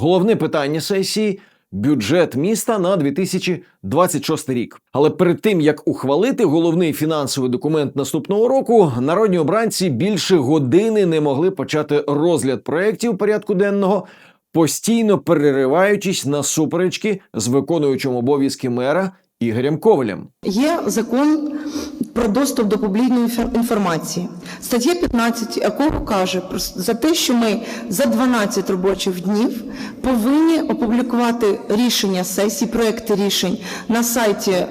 Головне питання сесії бюджет міста на 2026 рік. Але перед тим як ухвалити головний фінансовий документ наступного року, народні обранці більше години не могли почати розгляд проєктів порядку денного, постійно перериваючись на суперечки з виконуючим обов'язки мера Ігорем Ковалем. Є закон про доступ до публічної інфор- інформації. Стаття 15 якого каже за те, що ми за 12 робочих днів повинні опублікувати рішення сесії, проекти рішень на сайті е,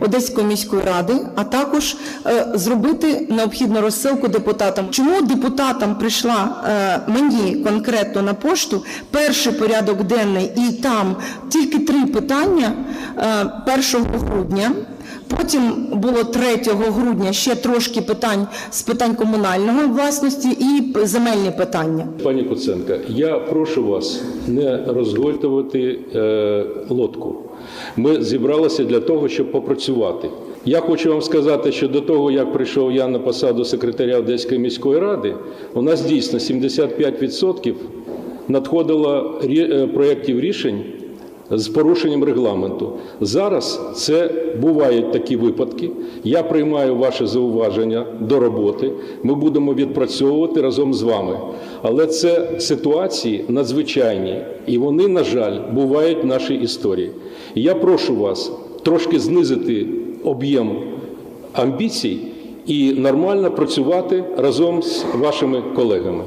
Одеської міської ради, а також е, зробити необхідну розсилку депутатам. Чому депутатам прийшла е, мені конкретно на пошту перший порядок денний і там тільки три питання е, 1 грудня. Потім було 3 грудня ще трошки питань з питань комунальної власності і земельні питання. Пані Куценка, я прошу вас не розгортувати е, лодку. Ми зібралися для того, щоб попрацювати. Я хочу вам сказати, що до того, як прийшов я на посаду секретаря Одеської міської ради, у нас дійсно 75% надходило е, проєктів рішень з порушенням регламенту. Зараз це бувають такі випадки. Я приймаю ваше зауваження до роботи. Ми будемо відпрацьовувати разом з вами. Але це ситуації надзвичайні, і вони, на жаль, бувають в нашій історії. Я прошу вас трошки знизити об'єм амбіцій і нормально працювати разом з вашими колегами.